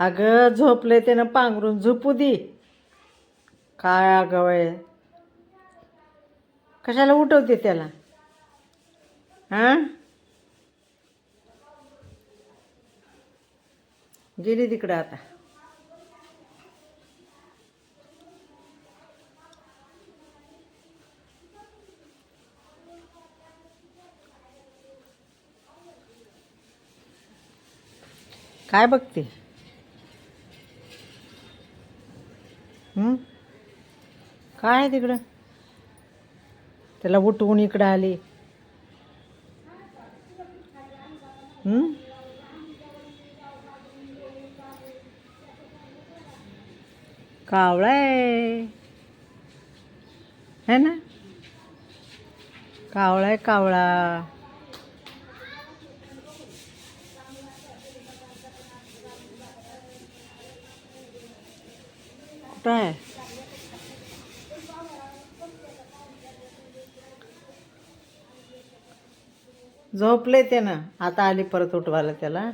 अगं झोपले त्यानं पांघरून. झोपू दे. काय अगं कशाला उठवते त्याला? हां? गेली तिकडं आता. काय बघते? काय आहे तिकडं? त्याला उठवून इकडं आली. कावळा आहे. है ना? कावळा आहे कावळा. कुठं आहे? झोपले ते ना. आता आली परत उठवायला त्याला.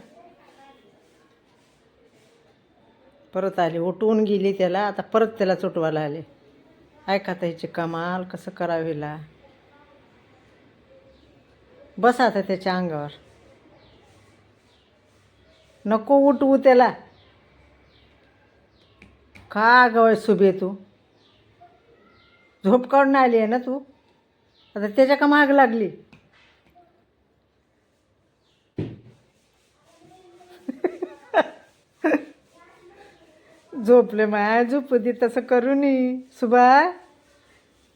परत आली उठवून गेली त्याला. आता परत त्याला चुटवायला आले. ऐका त्याची कमाल कसं करावीला बस आता त्याच्या अंगावर. नको उठवू त्याला. का गवळ सुबे तू? झोप काढून आली आहे ना तू? आता त्याच्या का माग लागली? झोपले माया झोपू दे तसं करू नये. सुबा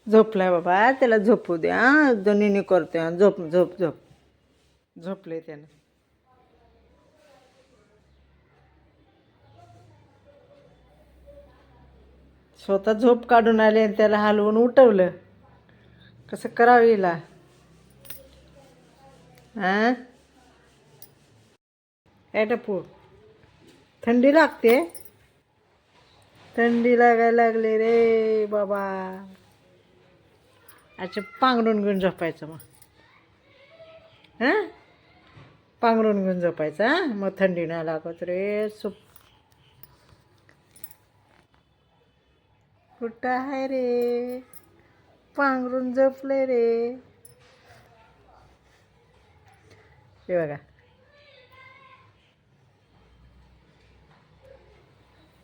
झोपलाय बाबा त्याला झोपू दे हां दोन्हीने करतो झोप झोप झोप. झोपले त्यानं. स्वतः झोप काढून आले आणि त्याला हलवून उठवलं. कसं करावं हिला? हां? काय टपू थंडी लागते? थंडी लागायला लागली रे बाबा. अच्छा पांघरून घेऊन झोपायचं मग. हां? पांघरून घेऊन झोपायचं हां? मग थंडी नाही लागत रे सुप. कुठं आहे रे? पांघरून झोपले रे. हे बघा.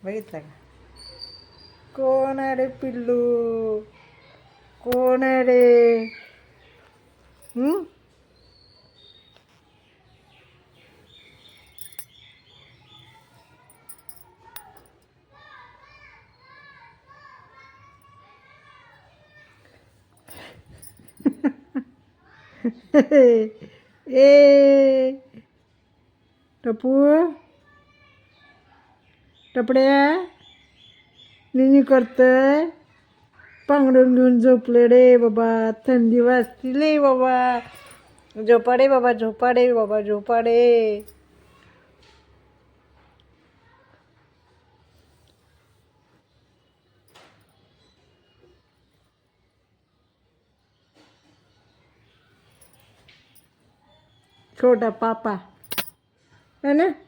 बघितलं का? कोण आहे रे पिल्लू कोण आहे रे हं? ए टपू टपड्या निनी करतंय? पांघरून घेऊन झोपले रे बाबा. थंडी वाजती रे बाबा. झोपाडे बाबा झोपाडे बाबा झोपाडे. छोटा पापा. है ना?